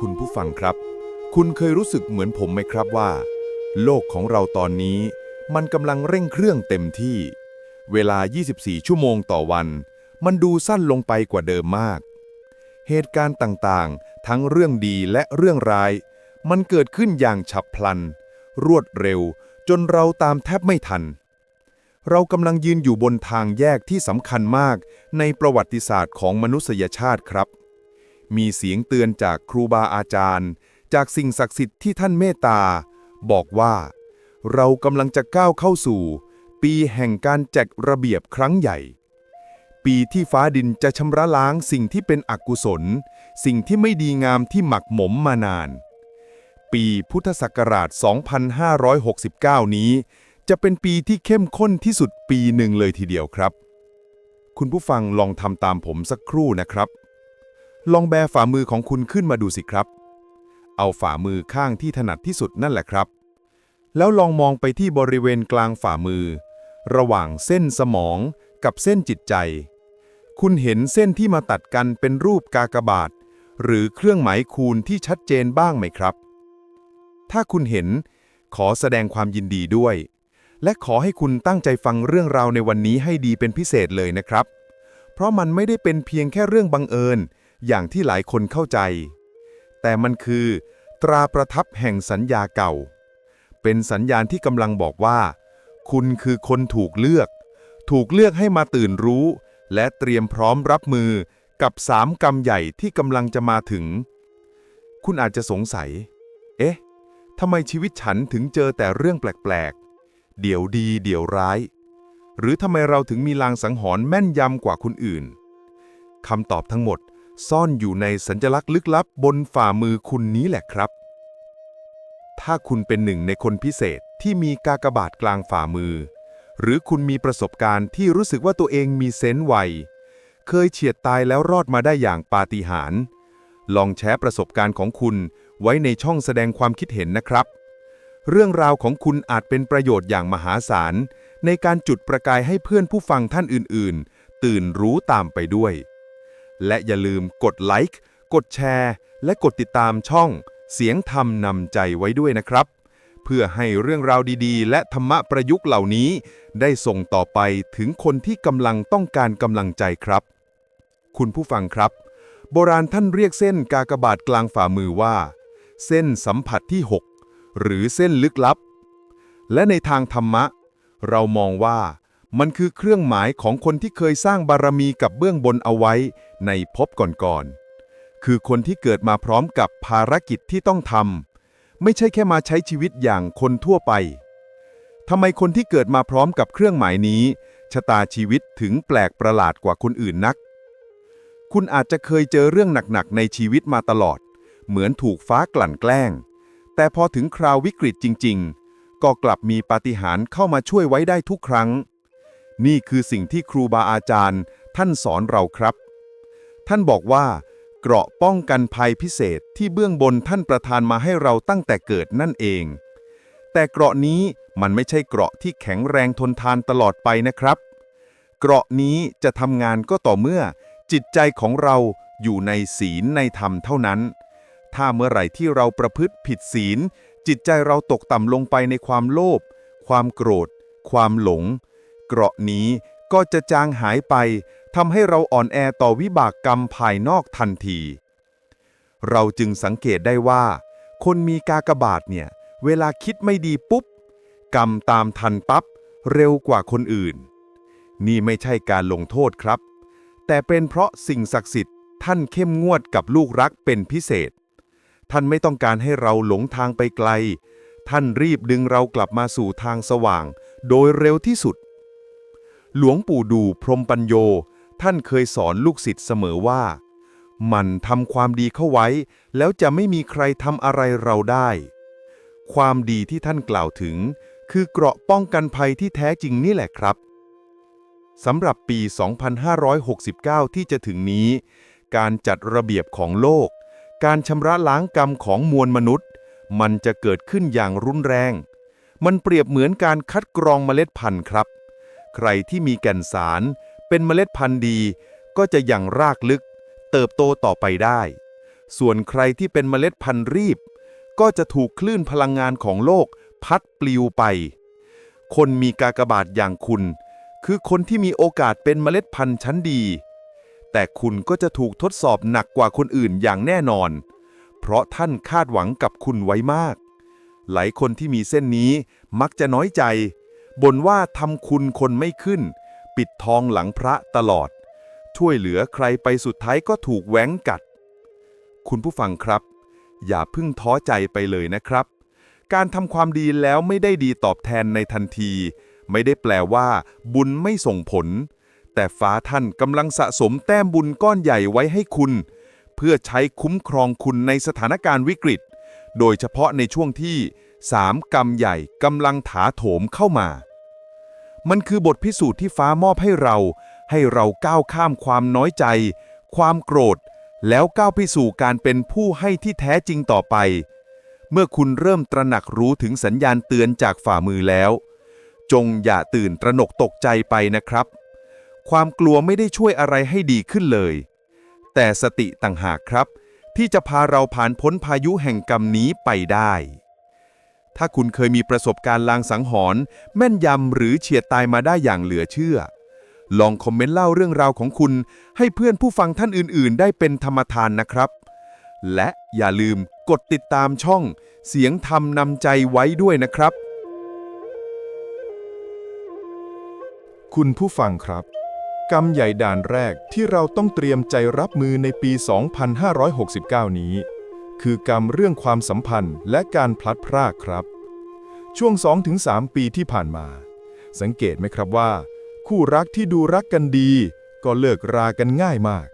คุณผู้ฟังครับ คุณเคยรู้สึกเหมือนผมไหมครับว่า โลกของเราตอนนี้ มันกำลังเร่งเครื่องเต็มที่ เวลา 24 ชั่วโมงต่อวัน มันดูสั้นลงไปกว่าเดิมมาก เหตุการณ์ต่างๆ ทั้งเรื่องดีและเรื่องร้าย มันเกิดขึ้นอย่างฉับพลัน รวดเร็ว จนเราตามแทบไม่ทัน เรากำลังยืนอยู่บนทางแยกที่สำคัญมากในประวัติศาสตร์ของมนุษยชาติครับ มีเสียงเตือนจากครูบาอาจารย์ จากสิ่งศักดิ์สิทธิ์ที่ท่านเมตตา บอกว่า เรากำลังจะก้าวเข้าสู่ ปีแห่งการแจกระเบียบครั้งใหญ่ ปีที่ฟ้าดินจะชำระล้างสิ่งที่เป็นอกุศล สิ่งที่ไม่ดีงามที่หมักหมมมานาน ปีพุทธศักราช 2569 นี้ จะเป็นปีที่เข้มข้นที่สุดปีหนึ่งเลยทีเดียวครับ คุณผู้ฟังลองทำตามผมสักครู่นะครับ ลองแบฝ่ามือของคุณขึ้นมาดูสิครับ เอาฝ่ามือข้างที่ถนัดที่สุดนั่นแหละครับ แล้วลองมองไปที่บริเวณกลางฝ่ามือ ระหว่างเส้นสมองกับเส้นจิตใจ คุณเห็นเส้นที่มาตัดกันเป็นรูปกากบาท หรือเครื่องหมายคูณที่ชัดเจนบ้างไหมครับ ถ้าคุณเห็น ขอแสดงความยินดีด้วย และขอให้คุณตั้งใจฟังเรื่องราวในวันนี้ให้ดีเป็นพิเศษเลยนะครับ เพราะมันไม่ได้เป็นเพียงแค่เรื่องบังเอิญ อย่างที่หลายคนเข้าใจ แต่มันคือ ตราประทับแห่งสัญญาเก่า เป็นสัญญาณที่กำลังบอกว่า คุณคือคนถูกเลือก ถูกเลือกให้มาตื่นรู้ และเตรียมพร้อมรับมือกับสามกรรมใหญ่ที่กำลังจะมาถึง คุณอาจจะสงสัย เอ๊ะทำไมชีวิตฉันถึงเจอแต่เรื่องแปลกๆ เดี๋ยวดีเดี๋ยวร้าย หรือทำไมเราถึงมีลางสังหรณ์แม่นยำกว่าคนอื่นคำตอบทั้งหมด ซ่อนอยู่ในสัญลักษณ์ลึกลับบนฝ่ามือคุณนี้แหละครับ ถ้าคุณเป็นหนึ่งในคนพิเศษที่มีกากบาทกลางฝ่ามือ หรือคุณมีประสบการณ์ที่รู้สึกว่าตัวเองมีเซนส์ไว เคยเฉียดตายแล้วรอดมาได้อย่างปาฏิหาริย์ลองแชร์ประสบการณ์ของคุณไว้ในช่องแสดงความคิดเห็นนะครับ เรื่องราวของคุณอาจเป็นประโยชน์อย่างมหาศาล ในการจุดประกายให้เพื่อนผู้ฟังท่านอื่น ๆ ตื่นรู้ตามไปด้วย และอย่าลืมกดไลค์กดแชร์ และกดติดตามช่อง เสียงธรรมนำใจไว้ด้วยนะครับ เพื่อให้เรื่องราวดีๆ และธรรมะประยุกต์เหล่านี้ ได้ส่งต่อไปถึงคนที่กำลังต้องการกำลังใจครับ คุณผู้ฟังครับ โบราณท่านเรียกเส้นกากบาทกลางฝ่ามือว่า เส้นสัมผัสที่ 6 หรือเส้นลึกลับ และในทางธรรมะ เรามองว่า มันคือเครื่องหมายของคนที่เคยสร้างบารมีกับเบื้องบนเอาไว้ในภพก่อนๆ คือคนที่เกิดมาพร้อมกับภารกิจที่ต้องทำ ไม่ใช่แค่มาใช้ชีวิตอย่างคนทั่วไป ทำไมคนที่เกิดมาพร้อมกับเครื่องหมายนี้ ชะตาชีวิตถึงแปลกประหลาดกว่าคนอื่นนัก คุณอาจจะเคยเจอเรื่องหนักๆ ในชีวิตมาตลอด เหมือนถูกฟ้ากลั่นแกล้ง แต่พอถึงคราววิกฤตจริง ๆ ก็กลับมีปาฏิหาริย์เข้ามาช่วยไว้ได้ทุกครั้ง นี่คือสิ่งที่ครูบาอาจารย์ ท่านสอนเราครับ ท่านบอกว่า เกราะป้องกันภัยพิเศษที่เบื้องบนท่านประทานมาให้เราตั้งแต่เกิดนั่นเอง แต่เกราะนี้มันไม่ใช่เกราะที่แข็งแรงทนทานตลอดไปนะครับ เกราะนี้จะทำงานก็ต่อเมื่อ จิตใจของเราอยู่ในศีลในธรรมเท่านั้น ถ้าเมื่อไหร่ที่เราประพฤติผิดศีล จิตใจเราตกต่ำลงไปในความโลภความโกรธ ความหลง เกราะนี้ก็จะจางหายไปทำให้เราอ่อนแอต่อวิบากกรรมภายนอกทันที เราจึงสังเกตได้ว่า คนมีกากบาทเนี่ย เวลาคิดไม่ดีปุ๊บ กรรมตามทันปั๊บเร็วกว่าคนอื่น นี่ไม่ใช่การลงโทษครับ แต่เป็นเพราะสิ่งศักดิ์สิทธิ์ท่านเข้มงวดกับลูกรักเป็นพิเศษ ท่านไม่ต้องการให้เราหลงทางไปไกล ท่านรีบดึงเรากลับมาสู่ทางสว่าง โดยเร็วที่สุด หลวงปู่ดูพรมปัญโย ท่านเคยสอนลูกศิษย์เสมอว่า มันทำความดีเข้าไว้ แล้วจะไม่มีใครทำอะไรเราได้ ความดีที่ท่านกล่าวถึง คือเกราะป้องกันภัยที่แท้จริงนี่แหละครับสำหรับปี 2569 ที่จะถึงนี้ การจัดระเบียบของโลก การชำระล้างกรรมของมวลมนุษย์ มันจะเกิดขึ้นอย่างรุนแรง มันเปรียบเหมือนการคัดกรองเมล็ดพันธุ์ครับ ใครที่มีแก่นสาร เป็นเมล็ดพันธุ์ดี ก็จะยังรากลึก เติบโตต่อไปได้ ส่วนใครที่เป็นเมล็ดพันธุ์รีบ ก็จะถูกคลื่นพลังงานของโลกพัดปลิวไป คนมีกากบาทอย่างคุณ คือคนที่มีโอกาสเป็นเมล็ดพันธุ์ชั้นดี แต่คุณก็จะถูกทดสอบหนักกว่าคนอื่นอย่างแน่นอน เพราะท่านคาดหวังกับคุณไว้มาก หลายคนที่มีเส้นนี้มักจะน้อยใจ บ่นว่าทำคุณคนไม่ขึ้น ปิดทองหลังพระตลอด ช่วยเหลือใครไปสุดท้ายก็ถูกแหวงกัด คุณผู้ฟังครับ อย่าเพิ่งท้อใจไปเลยนะครับ การทำความดีแล้วไม่ได้ดีตอบแทนในทันที ไม่ได้แปลว่า บุญไม่ส่งผล แต่ฟ้าท่านกำลังสะสมแต้มบุญก้อนใหญ่ไว้ให้คุณ เพื่อใช้คุ้มครองคุณในสถานการณ์วิกฤต โดยเฉพาะในช่วงที่ สามกรรมใหญ่กำลังถาโถมเข้ามา มันคือบทพิสูจน์ที่ฟ้ามอบให้เรา ให้เราก้าวข้ามความน้อยใจ ความโกรธ แล้วก้าวไปสู่การเป็นผู้ให้ที่แท้จริงต่อไป เมื่อคุณเริ่มตระหนักรู้ถึงสัญญาณเตือนจากฝ่ามือแล้ว จงอย่าตื่นตระหนกตกใจไปนะครับ ความกลัวไม่ได้ช่วยอะไรให้ดีขึ้นเลย แต่สติต่างหากครับ ที่จะพาเราผ่านพ้นพายุแห่งกรรมนี้ไปได้ ถ้าคุณเคยมีประสบการณ์ลางสังหรณ์แม่นยำหรือเฉียดตายมาได้อย่างเหลือเชื่อ ลองคอมเมนต์เล่าเรื่องราวของคุณ ให้เพื่อนผู้ฟังท่านอื่น ๆ ได้เป็นธรรมทานนะครับ และอย่าลืมกดติดตามช่อง เสียงธรรมนำใจไว้ด้วยนะครับ คุณผู้ฟังครับ กรรมใหญ่ด่านแรกที่เราต้องเตรียมใจรับมือในปี 2569 นี้ คือกรรมเรื่องความสัมพันธ์และการพลัดพรากครับ ช่วง 2-3 ปีที่ผ่านมา สังเกตไหมครับว่า คู่รักที่ดูรักกันดี ก็เลิกรากันง่ายมาก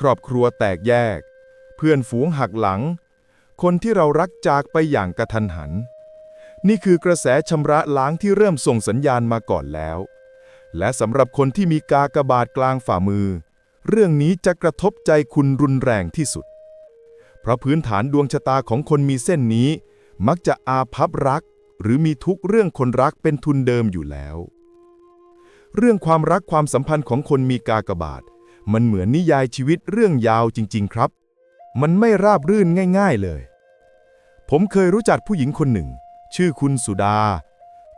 ครอบครัวแตกแยก เพื่อนฝูงหักหลัง คนที่เรารักจากไปอย่างกระทันหัน นี่คือกระแสชำระล้างที่เริ่มส่งสัญญาณมาก่อนแล้ว และสำหรับคนที่มีกากบาทกลางฝ่ามือ เรื่องนี้จะกระทบใจคุณรุนแรงที่สุด เพราะพื้นฐานดวงชะตาของคนมีเส้นนี้ มักจะอาภัพรัก หรือมีทุกเรื่องคนรักเป็นทุนเดิมอยู่แล้ว เรื่องความรักความสัมพันธ์ของคนมีกากบาท มันเหมือนนิยายชีวิตเรื่องยาวจริง ๆ ครับ มันไม่ราบรื่นง่าย ๆเลย ผมเคยรู้จักผู้หญิงคนหนึ่ง ชื่อคุณสุดา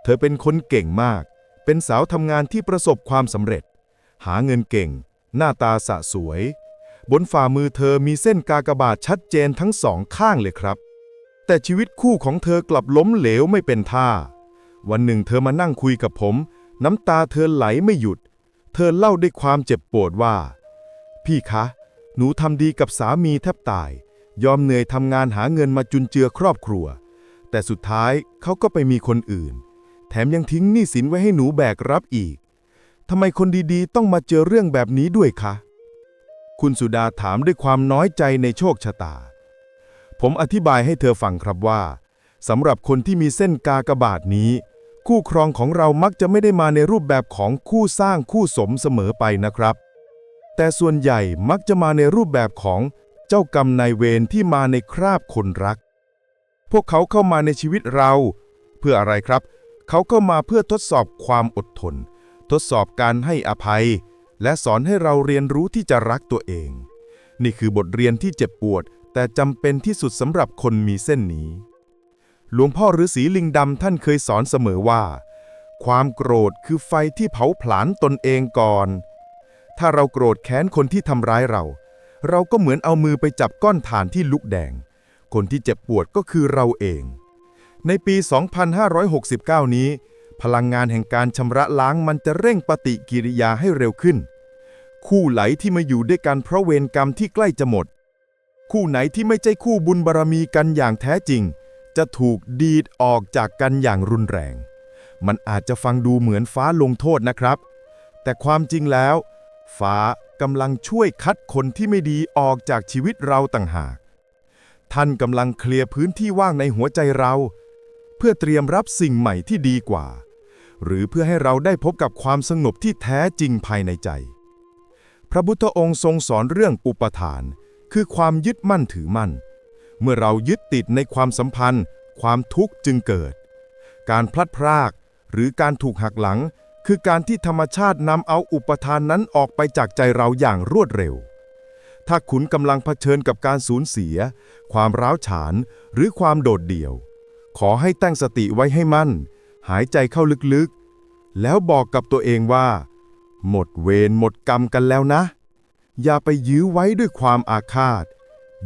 เธอเป็นคนเก่งมาก เป็นสาวทำงานที่ประสบความสำเร็จ หาเงินเก่ง หน้าตาสะสวย บนฝ่ามือเธอมีเส้นกากบาทชัดเจนทั้งสองข้างเลยครับ แต่ชีวิตคู่ของเธอกลับล้มเหลวไม่เป็นท่า วันหนึ่งเธอมานั่งคุยกับผม น้ำตาเธอไหลไม่หยุด เธอเล่าด้วยความเจ็บปวดว่า พี่คะ หนูทำดีกับสามีแทบตาย ยอมเหนื่อยทำงานหาเงินมาจุนเจือครอบครัว แต่สุดท้ายเขาก็ไปมีคนอื่น แถมยังทิ้งหนี้สินไว้ให้หนูแบกรับอีกทำไมคนดีๆ ต้องมาเจอเรื่องแบบนี้ด้วยคะ คุณสุดาถามด้วยความน้อยใจในโชคชะตา ผมอธิบายให้เธอฟังครับว่าสำหรับคนที่มีเส้นกากบาทนี้ คู่ครองของเรามักจะไม่ได้มาในรูปแบบของคู่สร้างคู่สมเสมอไปนะครับ แต่ส่วนใหญ่มักจะมาในรูปแบบของเจ้ากรรมนายเวรที่มาในคราบคนรัก พวกเขาเข้ามาในชีวิตเรา เพื่ออะไรครับ เขาเข้ามาเพื่อทดสอบความอดทน ทดสอบการให้อภัย และสอนให้เราเรียนรู้ที่จะรักตัวเอง นี่คือบทเรียนที่เจ็บปวด แต่จำเป็นที่สุดสำหรับคนมีเส้นนี้ หลวงพ่อฤาษีลิงดำท่านเคยสอนเสมอว่า ความโกรธคือไฟที่เผาผลาญตนเองก่อน ถ้าเราโกรธแค้นคนที่ทำร้ายเรา เราก็เหมือนเอามือไปจับก้อนถ่านที่ลุกแดง คนที่เจ็บปวดก็คือเราเอง ในปี 2569 นี้ พลังงานแห่งการชำระล้างมันจะเร่งปฏิกิริยาให้เร็วขึ้น คู่ไหลที่มาอยู่ด้วยกันเพราะเวรกรรมที่ใกล้จะหมด คู่ไหนที่ไม่ใช่คู่บุญบารมีกันอย่างแท้จริง จะถูกดีดออกจากกันอย่างรุนแรง มันอาจจะฟังดูเหมือนฟ้าลงโทษนะครับ แต่ความจริงแล้ว ฟ้ากำลังช่วยคัดคนที่ไม่ดีออกจากชีวิตเราต่างหาก ท่านกำลังเคลียร์พื้นที่ว่างในหัวใจเรา เพื่อเตรียมรับสิ่งใหม่ที่ดีกว่า หรือเพื่อให้เราได้พบกับความสงบที่แท้จริงภายในใจ พระพุทธองค์ทรงสอนเรื่องอุปทาน คือความยึดมั่นถือมั่น เมื่อเรายึดติดในความสัมพันธ์ ความทุกข์จึงเกิด การพลัดพราก หรือการถูกหักหลัง คือการที่ธรรมชาตินำเอาอุปทานนั้นออกไปจากใจเราอย่างรวดเร็ว ถ้าคุณกำลังเผชิญกับการสูญเสีย ความร้าวฉาน หรือความโดดเดี่ยว ขอให้ตั้งสติไว้ให้มั่น หายใจเข้าลึกๆ แล้วบอกกับตัวเองว่า หมดเวรหมดกรรมกันแล้วนะ อย่าไปยื้อไว้ด้วยความอาฆาต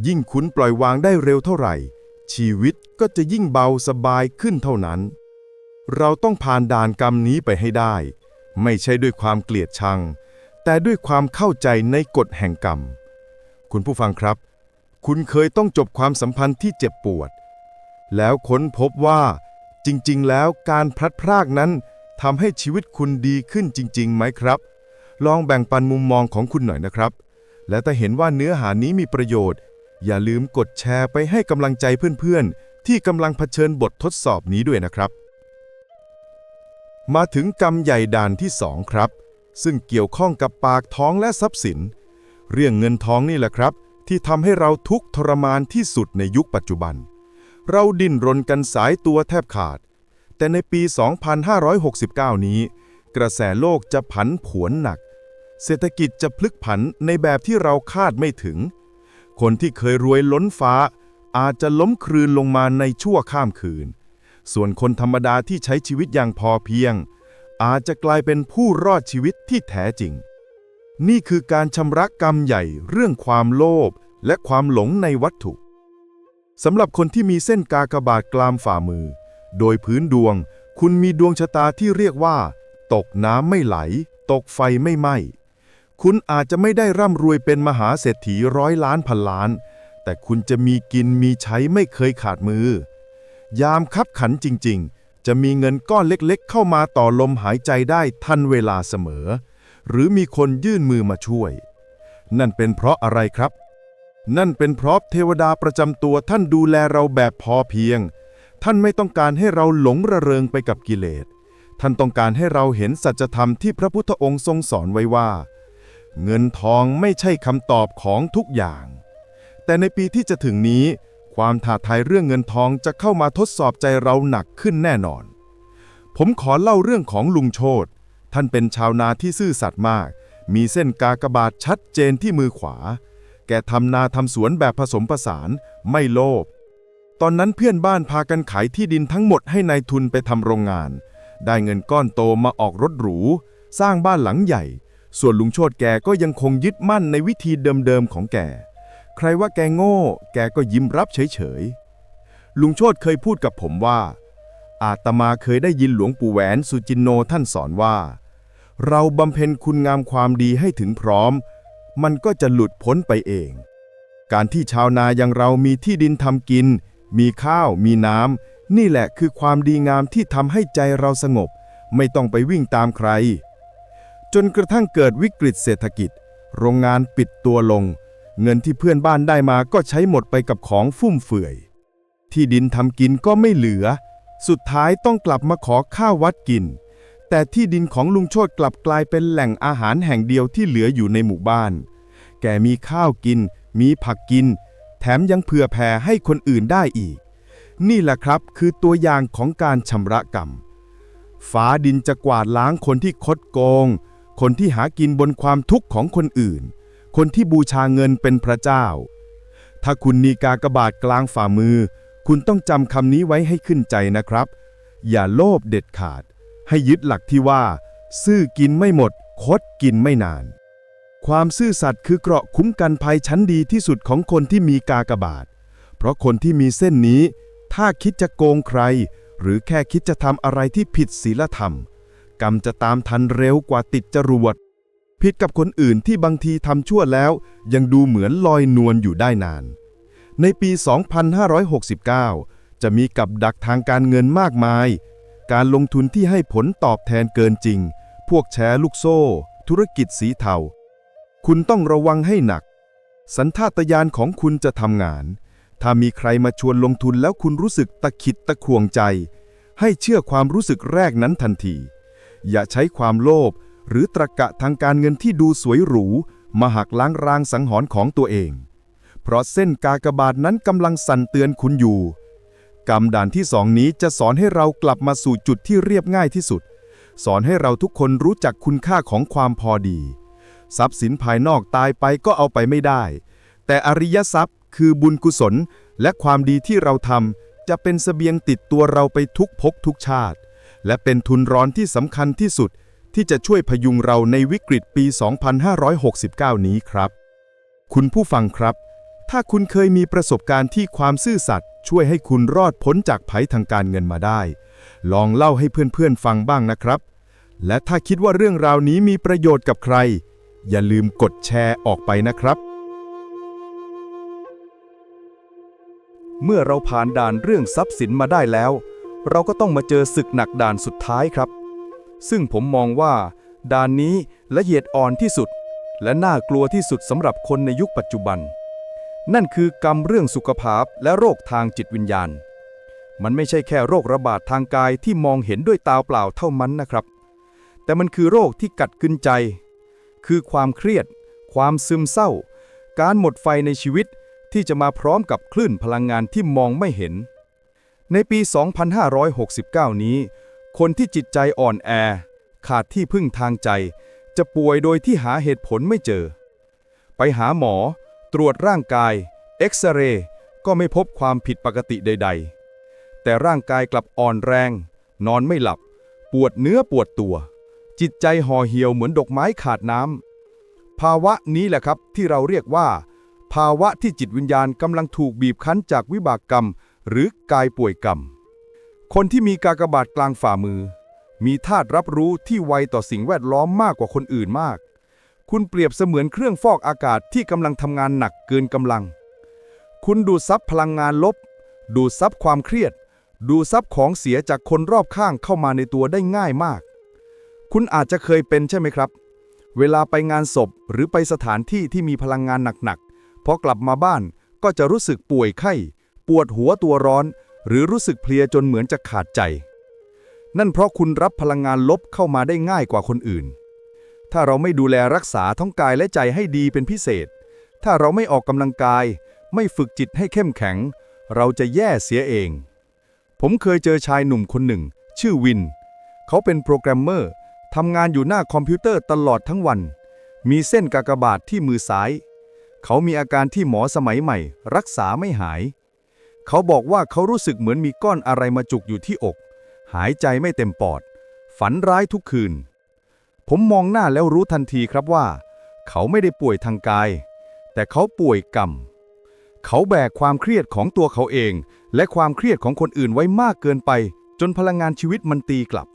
ยิ่งคุณปล่อยวางได้เร็วเท่าไหร่ ชีวิตก็จะยิ่งเบาสบายขึ้นเท่านั้น เราต้องผ่านด่านกรรมนี้ไปให้ได้ ไม่ใช่ด้วยความเกลียดชัง แต่ด้วยความเข้าใจในกฎแห่งกรรม คุณผู้ฟังครับ คุณเคยต้องจบความสัมพันธ์ที่เจ็บปวด แล้วค้นพบว่า ริง ๆ แล้วการพลัดพรากนั้นทำให้ชีวิตคุณดีขึ้นจริง ๆ ไหมครับ ลองแบ่งปันมุมมองของคุณหน่อยนะครับ และถ้าเห็นว่าเนื้อหานี้มีประโยชน์ อย่าลืมกดแชร์ไปให้กำลังใจเพื่อน ๆ ที่กำลังเผชิญบททดสอบนี้ด้วยนะครับ มาถึงกรรมใหญ่ด่านที่สองครับ ซึ่งเกี่ยวข้องกับปากท้องและทรัพย์สิน เรื่องเงินทองนี่แหละครับ ที่ทำให้เราทุกข์ทรมานที่สุดในยุคปัจจุบัน เราดิ้นรนกันสายตัวแทบขาด แต่ในปี 2569 นี้ กระแสโลกจะผันผวนหนัก เศรษฐกิจจะพลิกผันในแบบที่เราคาดไม่ถึง คนที่เคยรวยล้นฟ้า อาจจะล้มคลืนลงมาในชั่วข้ามคืน ส่วนคนธรรมดาที่ใช้ชีวิตอย่างพอเพียง อาจจะกลายเป็นผู้รอดชีวิตที่แท้จริง นี่คือการชำระกรรมใหญ่เรื่องความโลภและความหลงในวัตถุ สำหรับคนที่มีเส้นกากบาทกลามฝ่ามือ โดยพื้นดวง คุณมีดวงชะตาที่เรียกว่า ตกน้ำไม่ไหล ตกไฟไม่ไหม้ คุณอาจจะไม่ได้ร่ำรวยเป็นมหาเศรษฐีร้อยล้านพันล้าน แต่คุณจะมีกินมีใช้ไม่เคยขาดมือ ยามคับขันจริง ๆ จะมีเงินก้อนเล็กๆ เข้ามาต่อลมหายใจได้ทันเวลาเสมอ หรือมีคนยื่นมือมาช่วย นั่นเป็นเพราะอะไรครับ นั่นเป็นเพราะเทวดาประจำตัวท่านดูแลเราแบบพอเพียง ท่านไม่ต้องการให้เราหลงระเริงไปกับกิเลส ท่านต้องการให้เราเห็นสัจธรรมที่พระพุทธองค์ทรงสอนไว้ว่า เงินทองไม่ใช่คำตอบของทุกอย่าง แต่ในปีที่จะถึงนี้ ความท้าทายเรื่องเงินทองจะเข้ามาทดสอบใจเราหนักขึ้นแน่นอน ผมขอเล่าเรื่องของลุงโชตท่านเป็นชาวนาที่ซื่อสัตย์มาก มีเส้นกากบาทชัดเจนที่มือขวา แกทำนาทำสวนแบบผสมผสาน ไม่โลภ ตอนนั้นเพื่อนบ้านพากันขายที่ดินทั้งหมดให้ในายทุนไปทำโรงงาน ได้เงินก้อนโตมาออกรถหรู สร้างบ้านหลังใหญ่ ส่วนลุงโชตแกก็ยังคงยึดมั่นในวิธีเดิมๆของแก ใครว่าแกโง่ แกก็ยิ้มรับเฉยๆ ลุงโชตเคยพูดกับผมว่า อาตมาเคยได้ยินหลวงปู่แหวนสุจินโนท่านสอนว่า เราบำเพ็ญคุณงามความดีให้ถึงพร้อม มันก็จะหลุดพ้นไปเอง การที่ชาวนาอย่างเรามีที่ดินทำกิน มีข้าว มีน้ำ นี่แหละคือความดีงามที่ทำให้ใจเราสงบ ไม่ต้องไปวิ่งตามใคร จนกระทั่งเกิดวิกฤตเศรษฐกิจ โรงงานปิดตัวลง เงินที่เพื่อนบ้านได้มาก็ใช้หมดไปกับของฟุ่มเฟือย ที่ดินทำกินก็ไม่เหลือ สุดท้ายต้องกลับมาขอข้าววัดกิน แต่ที่ดินของลุงโชตกลับกลายเป็นแหล่งอาหารแห่งเดียวที่เหลืออยู่ในหมู่บ้าน แกมีข้าวกิน มีผักกิน แถมยังเผื่อแผ่ให้คนอื่นได้อีก นี่แหละครับคือตัวอย่างของการชำระกรรมฟ้าดินจะกวาดล้างคนที่คดโกง คนที่หากินบนความทุกข์ของคนอื่น คนที่บูชาเงินเป็นพระเจ้า ถ้าคุณนีกากบาทกลางฝ่ามือ คุณต้องจำคำนี้ไว้ให้ขึ้นใจนะครับ อย่าโลภเด็ดขาด ให้ยึดหลักที่ว่า ซื่อกินไม่หมด คดกินไม่นาน ความซื่อสัตย์คือเกราะคุ้มกันภัยชั้นดีที่สุดของคนที่มีกากบาท เพราะคนที่มีเส้นนี้ ถ้าคิดจะโกงใคร หรือแค่คิดจะทำอะไรที่ผิดศีลธรรม กรรมจะตามทันเร็วกว่าติดจรวดผิดกับคนอื่นที่บางทีทำชั่วแล้ว ยังดูเหมือนลอยนวลอยู่ได้นาน ในปี 2569 จะมีกับดักทางการเงินมากมาย การลงทุนที่ให้ผลตอบแทนเกินจริง พวกแชร์ลูกโซ่ ธุรกิจสีเทา คุณต้องระวังให้หนัก สัญชาตญาณของคุณจะทำงาน ถ้ามีใครมาชวนลงทุนแล้วคุณรู้สึกตะขิดตะขวงใจ ให้เชื่อความรู้สึกแรกนั้นทันที อย่าใช้ความโลภหรือตรกกะทางการเงินที่ดูสวยหรู มาหักล้างรางสังหรณ์ของตัวเอง เพราะเส้นกากบาทนั้นกำลังสั่นเตือนคุณอยู่ กรรมด่านที่สองนี้จะสอนให้เรากลับมาสู่จุดที่เรียบง่ายที่สุด สอนให้เราทุกคนรู้จักคุณค่าของความพอดี ทรัพย์สินภายนอกตายไปก็เอาไปไม่ได้ แต่อริยทรัพย์คือบุญกุศลและความดีที่เราทำจะเป็นเสบียงติดตัวเราไปทุกภพทุกชาติ และเป็นทุนร้อนที่สำคัญที่สุด ที่จะช่วยพยุงเราในวิกฤตปี 2569 นี้ครับ คุณผู้ฟังครับ ถ้าคุณเคยมีประสบการณ์ที่ความซื่อสัตย์ช่วยให้คุณรอดพ้นจากภัยทางการเงินมาได้ ลองเล่าให้เพื่อนๆฟังบ้างนะครับ และถ้าคิดว่าเรื่องราวนี้มีประโยชน์กับใคร อย่าลืมกดแชร์ออกไปนะครับ เมื่อเราผ่านด่านเรื่องทรัพย์สินมาได้แล้ว เราก็ต้องมาเจอศึกหนักด่านสุดท้ายครับ ซึ่งผมมองว่า ด่านนี้ละเอียดอ่อนที่สุด และน่ากลัวที่สุดสำหรับคนในยุคปัจจุบัน นั่นคือกรรมเรื่องสุขภาพและโรคทางจิตวิญญาณ มันไม่ใช่แค่โรคระบาดทางกายที่มองเห็นด้วยตาเปล่าเท่านั้นนะครับ แต่มันคือโรคที่กัดกินใจ คือความเครียด ความซึมเศร้า การหมดไฟในชีวิตที่จะมาพร้อมกับคลื่นพลังงานที่มองไม่เห็น ในปี 2569 นี้ คนที่จิตใจอ่อนแอ ขาดที่พึ่งทางใจ จะป่วยโดยที่หาเหตุผลไม่เจอ ไปหาหมอ ตรวจร่างกาย เอ็กซเรย์ ก็ไม่พบความผิดปกติใด ๆ แต่ร่างกายกลับอ่อนแรง นอนไม่หลับ ปวดเนื้อปวดตัว จิตใจห่อเหี่ยวเหมือนดอกไม้ขาดน้ำ ภาวะนี้แหละครับที่เราเรียกว่า ภาวะที่จิตวิญญาณกำลังถูกบีบคั้นจากวิบากกรรม หรือกายป่วยกรรม คนที่มีกากบาทกลางฝ่ามือ มีธาตุรับรู้ที่ไวต่อสิ่งแวดล้อมมากกว่าคนอื่นมาก คุณเปรียบเสมือนเครื่องฟอกอากาศที่กำลังทำงานหนักเกินกำลัง คุณดูดซับพลังงานลบ ดูดซับความเครียด ดูดซับของเสียจากคนรอบข้างเข้ามาในตัวได้ง่ายมาก คุณอาจจะเคยเป็นใช่ไหมครับ เวลาไปงานศพหรือไปสถานที่ที่มีพลังงานหนักๆพอกลับมาบ้านก็จะรู้สึกป่วยไข้ ปวดหัวตัวร้อน หรือรู้สึกเพลียจนเหมือนจะขาดใจ นั่นเพราะคุณรับพลังงานลบเข้ามาได้ง่ายกว่าคนอื่น ถ้าเราไม่ดูแลรักษาทั้งกายและใจให้ดีเป็นพิเศษ ถ้าเราไม่ออกกำลังกาย ไม่ฝึกจิตให้เข้มแข็ง เราจะแย่เสียเอง ผมเคยเจอชายหนุ่มคนหนึ่ง ชื่อวิน เขาเป็นโปรแกรมเมอร์ทำงานอยู่หน้าคอมพิวเตอร์ตลอดทั้งวัน มีเส้นกากบาทที่มือซ้าย เขามีอาการที่หมอสมัยใหม่ รักษาไม่หาย เขาบอกว่าเขารู้สึกเหมือนมีก้อนอะไรมาจุกอยู่ที่อก หายใจไม่เต็มปอด ฝันร้ายทุกคืน ผมมองหน้าแล้วรู้ทันทีครับว่า เขาไม่ได้ป่วยทางกาย แต่เขาป่วยกรรม เขาแบกความเครียดของตัวเขาเอง และความเครียดของคนอื่นไว้มากเกินไป จนพลังงานชีวิตมันตีกลับ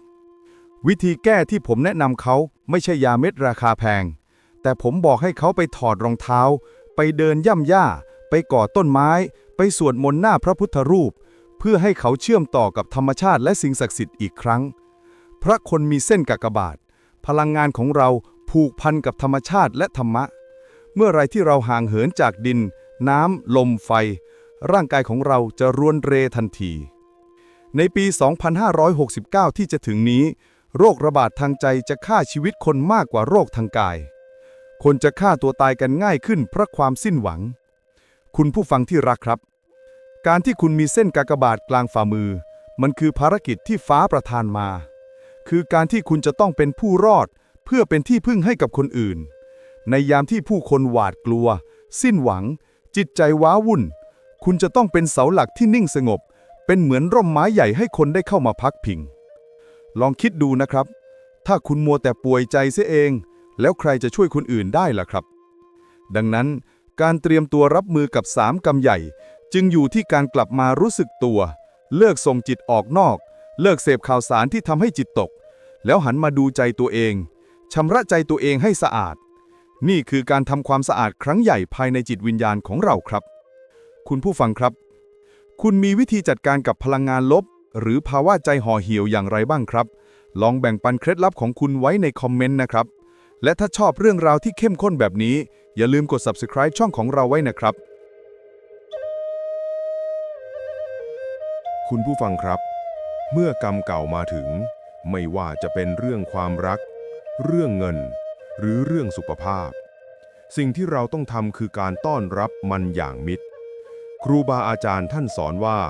วิธีแก้ที่ผมแนะนำเขาไม่ใช่ยาเม็ดราคาแพง แต่ผมบอกให้เขาไปถอดรองเท้า ไปเดินย่ำย่า ไปก่อต้นไม้ ไปสวดมนต์หน้าพระพุทธรูป เพื่อให้เขาเชื่อมต่อกับธรรมชาติและสิ่งศักดิ์สิทธิ์อีกครั้ง พระคนมีเส้นกากบาท พลังงานของเราผูกพันกับธรรมชาติและธรรมะ เมื่อไรที่เราห่างเหินจากดิน น้ำ ลมไฟ ร่างกายของเราจะรวนเรทันที ในปี 2569 ที่จะถึงนี้ โรคระบาดทางใจจะฆ่าชีวิตคนมากกว่าโรคทางกาย คนจะฆ่าตัวตายกันง่ายขึ้นเพราะความสิ้นหวัง คุณผู้ฟังที่รักครับ การที่คุณมีเส้นกากบาทกลางฝ่ามือ มันคือภารกิจที่ฟ้าประทานมา คือการที่คุณจะต้องเป็นผู้รอด เพื่อเป็นที่พึ่งให้กับคนอื่น ในยามที่ผู้คนหวาดกลัว สิ้นหวัง จิตใจว้าวุ่น คุณจะต้องเป็นเสาหลักที่นิ่งสงบ เป็นเหมือนร่มไม้ใหญ่ให้คนได้เข้ามาพักพิง ลองคิดดูนะครับ ถ้าคุณมัวแต่ป่วยใจเสียเอง แล้วใครจะช่วยคนอื่นได้ล่ะครับ ดังนั้นการเตรียมตัวรับมือกับสามกรรมใหญ่ จึงอยู่ที่การกลับมารู้สึกตัว เลิกส่งจิตออกนอก เลิกเสพข่าวสารที่ทำให้จิตตก แล้วหันมาดูใจตัวเองชำระใจตัวเองให้สะอาด นี่คือการทำความสะอาดครั้งใหญ่ภายในจิตวิญญาณของเราครับ คุณผู้ฟังครับ คุณมีวิธีจัดการกับพลังงานลบ หรือภาวะใจห่อเหี่ยวอย่างไรบ้างครับ ลองแบ่งปันเคล็ดลับของคุณไว้ในคอมเมนต์นะครับ และถ้าชอบเรื่องราวที่เข้มข้นแบบนี้ อย่าลืมกด subscribe ช่องของเราไว้นะครับ คุณผู้ฟังครับ เมื่อกรรมเก่ามาถึง ไม่ว่าจะเป็นเรื่องความรัก เรื่องเงิน หรือเรื่องสุขภาพ สิ่งที่เราต้องทำคือการต้อนรับมันอย่างมิตร ครูบาอาจารย์ท่านสอนว่า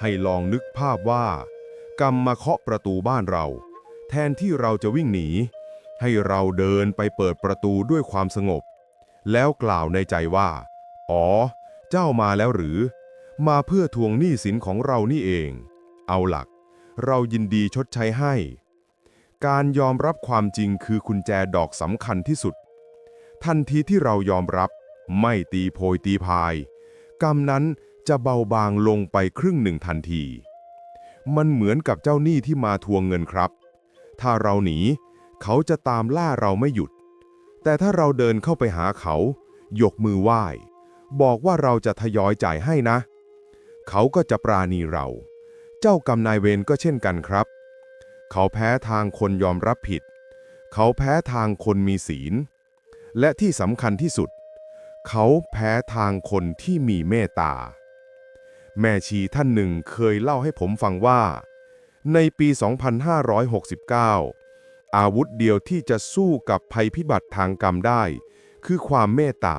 ให้ลองนึกภาพว่า กรรมมาเคาะประตูบ้านเรา แทนที่เราจะวิ่งหนี ให้เราเดินไปเปิดประตูด้วยความสงบ แล้วกล่าวในใจว่าออ๋อ เจ้ามาแล้วหรือ มาเพื่อทวงหนี้สินของเรานี่เอง เอาหลัก เรายินดีชดใช้ให้ การยอมรับความจริงคือกุญแจดอกสำคัญที่สุด ทันทีที่เรายอมรับ ไม่ตีโพยตีพาย กรรมนั้นจะเบาบางลงไปครึ่งหนึ่งทันที มันเหมือนกับเจ้าหนี้ที่มาทวงเงินครับ ถ้าเราหนี เขาจะตามล่าเราไม่หยุด แต่ถ้าเราเดินเข้าไปหาเขา ยกมือไหว้ บอกว่าเราจะทยอยจ่ายให้นะ เขาก็จะปราณีเรา เจ้ากรรมนายเวรก็เช่นกันครับ เขาแพ้ทางคนยอมรับผิด เขาแพ้ทางคนมีศีล และที่สำคัญที่สุด เขาแพ้ทางคนที่มีเมตตา แม่ชีท่านหนึ่งเคยเล่าให้ผมฟังว่า ในปี 2569 อาวุธเดียวที่จะสู้กับภัยพิบัติทางกรรมได้ คือความเมตตา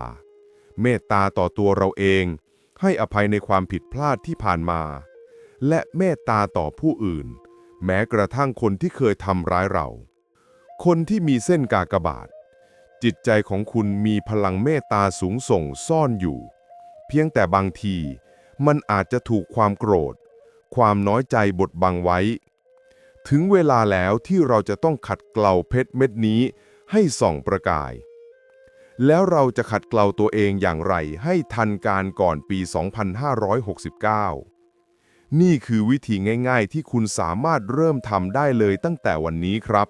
เมตตาต่อตัวเราเอง ให้อภัยในความผิดพลาดที่ผ่านมา และเมตตาต่อผู้อื่น แม้กระทั่งคนที่เคยทำร้ายเรา คนที่มีเส้นกากบาท จิตใจของคุณมีพลังเมตตาสูงส่งซ่อนอยู่ เพียงแต่บางทีมันอาจจะถูกความโกรธ ความน้อยใจบดบังไว้ ถึงเวลาแล้วที่เราจะต้องขัดเกลาเพชรเม็ดนี้ให้ส่องประกาย แล้วเราจะขัดเกลาตัวเองอย่างไรให้ทันการก่อนปี 2569 นี่คือวิธีง่ายๆ ที่คุณสามารถเริ่มทำได้เลยตั้งแต่วันนี้ครับ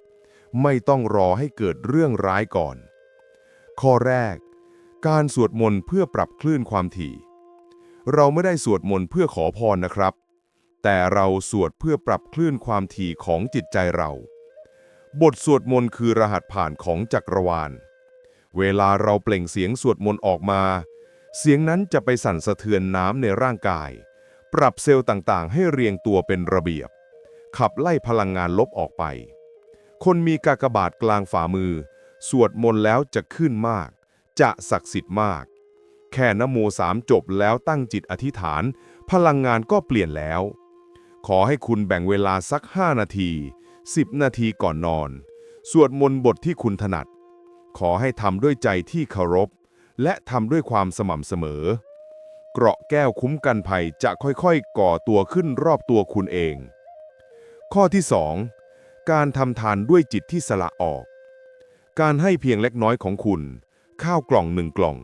ไม่ต้องรอให้เกิดเรื่องร้ายก่อน ข้อแรก การสวดมนต์เพื่อปรับคลื่นความถี่ เราไม่ได้สวดมนต์เพื่อขอพรนะครับ แต่เราสวดเพื่อปรับคลื่นความถี่ของจิตใจเรา บทสวดมนต์คือรหัสผ่านของจักรวาล เวลาเราเปล่งเสียงสวดมนต์ออกมา เสียงนั้นจะไปสั่นสะเทือนน้ำในร่างกาย ปรับเซลล์ต่างๆ ให้เรียงตัวเป็นระเบียบ ขับไล่พลังงานลบออกไป คนมีกากบาทกลางฝ่ามือ สวดมนต์แล้วจะขึ้นมาก จะศักดิ์สิทธิ์มาก แค่นโมสามจบแล้วตั้งจิตอธิษฐาน พลังงานก็เปลี่ยนแล้ว ขอให้คุณแบ่งเวลาสัก 5 นาที 10 นาทีก่อนนอน สวดมนต์บทที่คุณถนัด ขอให้ทำด้วยใจที่เคารพ และทำด้วยความสม่ำเสมอ เกราะแก้วคุ้มกันภัยจะค่อยๆ ก่อตัวขึ้นรอบตัวคุณเอง ข้อที่ 2 การทำทานด้วยจิตที่สละออก การให้เพียงเล็กน้อยของคุณ ข้าวกล่องหนึ่งกล่อง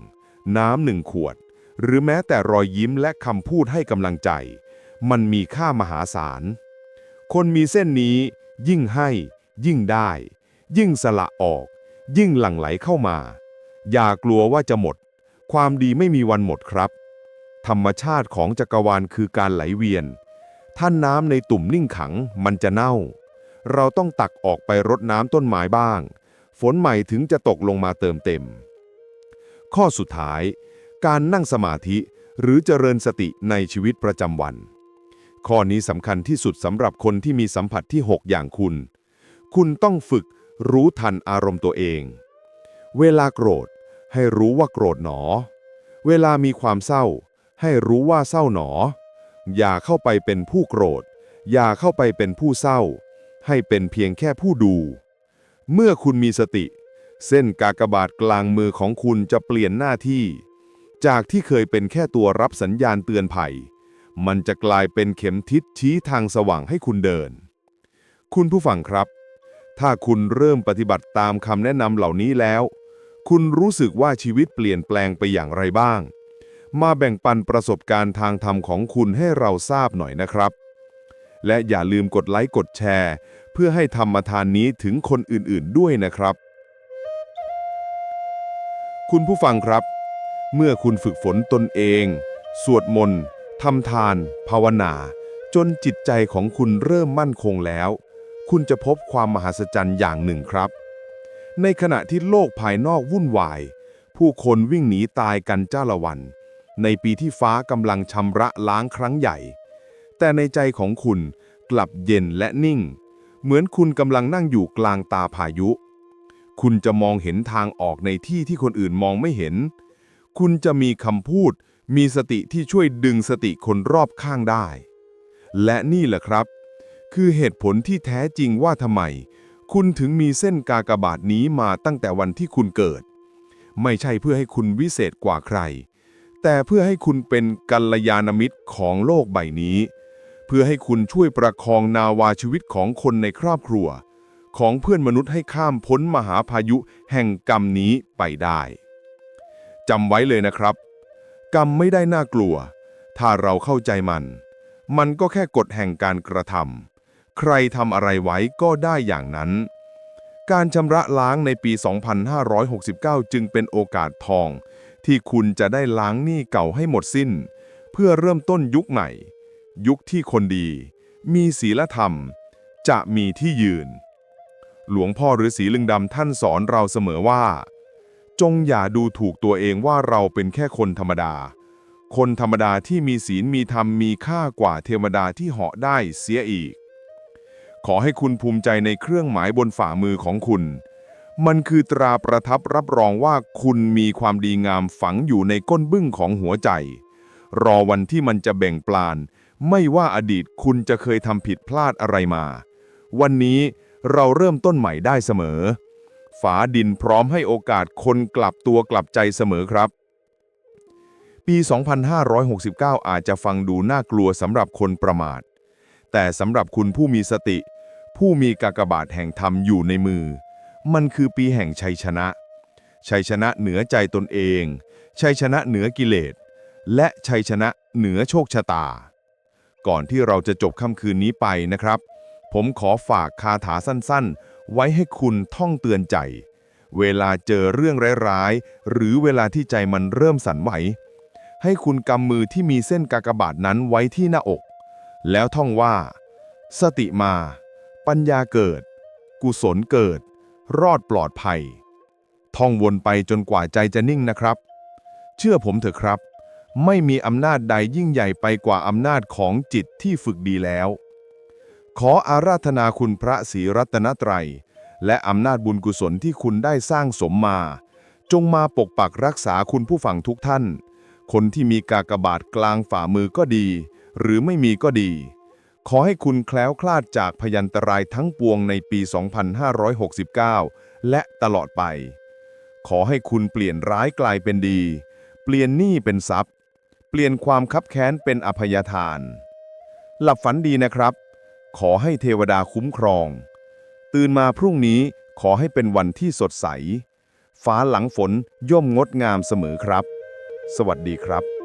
น้ำหนึ่งขวด หรือแม้แต่รอยยิ้มและคำพูดให้กำลังใจ มันมีค่ามหาศาล คนมีเส้นนี้ ยิ่งให้ ยิ่งได้ ยิ่งสละออก ยิ่งหลั่งไหลเข้ามา อย่ากลัวว่าจะหมด ความดีไม่มีวันหมดครับ ธรรมชาติของจักรวาลคือการไหลเวียนท่านน้ำในตุ่มนิ่งขังมันจะเน่า เราต้องตักออกไปรดน้ำต้นไม้บ้าง ฝนใหม่ถึงจะตกลงมาเติมเต็ม ข้อสุดท้าย การนั่งสมาธิหรือเจริญสติในชีวิตประจำวัน ข้อนี้สำคัญที่สุดสำหรับคนที่มีสัมผัสที่ 6 อย่างคุณ คุณต้องฝึกรู้ทันอารมณ์ตัวเอง เวลาโกรธให้รู้ว่าโกรธหนอ เวลามีความเศร้า ให้รู้ว่าเศร้าหนอ อย่าเข้าไปเป็นผู้โกรธ อย่าเข้าไปเป็นผู้เศร้า ให้เป็นเพียงแค่ผู้ดู เมื่อคุณมีสติ เส้นกากบาทกลางมือของคุณจะเปลี่ยนหน้าที่ จากที่เคยเป็นแค่ตัวรับสัญญาณเตือนภัย มันจะกลายเป็นเข็มทิศชี้ทางสว่างให้คุณเดิน คุณผู้ฟังครับ ถ้าคุณเริ่มปฏิบัติตามคำแนะนำเหล่านี้แล้ว คุณรู้สึกว่าชีวิตเปลี่ยนแปลงไปอย่างไรบ้าง มาแบ่งปันประสบการณ์ทางธรรมของคุณให้เราทราบหน่อยนะครับ และอย่าลืมกดไลค์กดแชร์ เพื่อให้ธรรมทานนี้ถึงคนอื่นๆด้วยนะครับ คุณผู้ฟังครับ เมื่อคุณฝึกฝนตนเอง สวดมนต์ทำทาน ภาวนา จนจิตใจของคุณเริ่มมั่นคงแล้ว คุณจะพบความมหัศจรรย์อย่างหนึ่งครับ ในขณะที่โลกภายนอกวุ่นวาย ผู้คนวิ่งหนีตายกันจ้าละวัน ในปีที่ฟ้ากำลังชำระล้างครั้งใหญ่ แต่ในใจของคุณกลับเย็นและนิ่ง เหมือนคุณกำลังนั่งอยู่กลางตาพายุ คุณจะมองเห็นทางออกในที่ที่คนอื่นมองไม่เห็น คุณจะมีคำพูด มีสติที่ช่วยดึงสติคนรอบข้างได้ และนี่แหละครับ คือเหตุผลที่แท้จริงว่าทำไม คุณถึงมีเส้นกากบาทนี้มาตั้งแต่วันที่คุณเกิด ไม่ใช่เพื่อให้คุณวิเศษกว่าใคร แต่เพื่อให้คุณเป็นกัลยาณมิตรของโลกใบนี้ เพื่อให้คุณช่วยประคองนาวาชีวิตของคนในครอบครัว ของเพื่อนมนุษย์ให้ข้ามพ้นมหาพายุแห่งกรรมนี้ไปได้จำไว้เลยนะครับ กรรมไม่ได้น่ากลัว ถ้าเราเข้าใจมัน มันก็แค่กฎแห่งการกระทำใครทำอะไรไว้ก็ได้อย่างนั้น การชำระล้างในปี 2569 จึงเป็นโอกาสทอง ที่คุณจะได้ล้างหนี้เก่าให้หมดสิ้น เพื่อเริ่มต้นยุคใหม่ ยุคที่คนดี มีศีลธรรม จะมีที่ยืน หลวงพ่อฤาษีลึงดำท่านสอนเราเสมอว่า จงอย่าดูถูกตัวเองว่าเราเป็นแค่คนธรรมดา คนธรรมดาที่มีศีลมีธรรมมีค่ากว่าเทวดาที่เหาะได้เสียอีก ขอให้คุณภูมิใจในเครื่องหมายบนฝ่ามือของคุณ มันคือตราประทับรับรองว่าคุณมีความดีงามฝังอยู่ในก้นบึ้งของหัวใจ รอวันที่มันจะเบ่งปลาน ไม่ว่าอดีตคุณจะเคยทำผิดพลาดอะไรมา วันนี้เราเริ่มต้นใหม่ได้เสมอ ฝาดินพร้อมให้โอกาสคนกลับตัวกลับใจเสมอครับ ปี 2569 อาจจะฟังดูน่ากลัวสำหรับคนประมาท แต่สำหรับคุณผู้มีสติ ผู้มีกากบาทแห่งธรรมอยู่ในมือ มันคือปีแห่งชัยชนะ ชัยชนะเหนือใจตนเอง ชัยชนะเหนือกิเลส และชัยชนะเหนือโชคชะตา ก่อนที่เราจะจบค่ำคืนนี้ไปนะครับ ผมขอฝากคาถาสั้นๆ ไว้ให้คุณท่องเตือนใจ เวลาเจอเรื่องร้ายๆ หรือเวลาที่ใจมันเริ่มสั่นไหว ให้คุณกำมือที่มีเส้นกากบาทนั้นไว้ที่หน้าอก แล้วท่องว่า สติมา ปัญญาเกิด กุศลเกิด รอดปลอดภัย ท่องวนไปจนกว่าใจจะนิ่งนะครับ เชื่อผมเถอะครับ ไม่มีอำนาจใดยิ่งใหญ่ไปกว่าอำนาจของจิตที่ฝึกดีแล้ว ขออาราธนาคุณพระศรีรัตนตรัย และอำนาจบุญกุศลที่คุณได้สร้างสมมา จงมาปกปักรักษาคุณผู้ฟังทุกท่าน คนที่มีกากบาทกลางฝ่ามือก็ดี หรือไม่มีก็ดี ขอให้คุณแคล้วคลาดจากพยันตรายทั้งปวงในปี 2569 และตลอดไป ขอให้คุณเปลี่ยนร้ายกลายเป็นดี เปลี่ยนหนี้เป็นทรัพย์ เปลี่ยนความคับแค้นเป็นอภัยทาน หลับฝันดีนะครับ ขอให้เทวดาคุ้มครอง ตื่นมาพรุ่งนี้ขอให้เป็นวันที่สดใส ฟ้าหลังฝนย่อมงดงามเสมอครับ สวัสดีครับ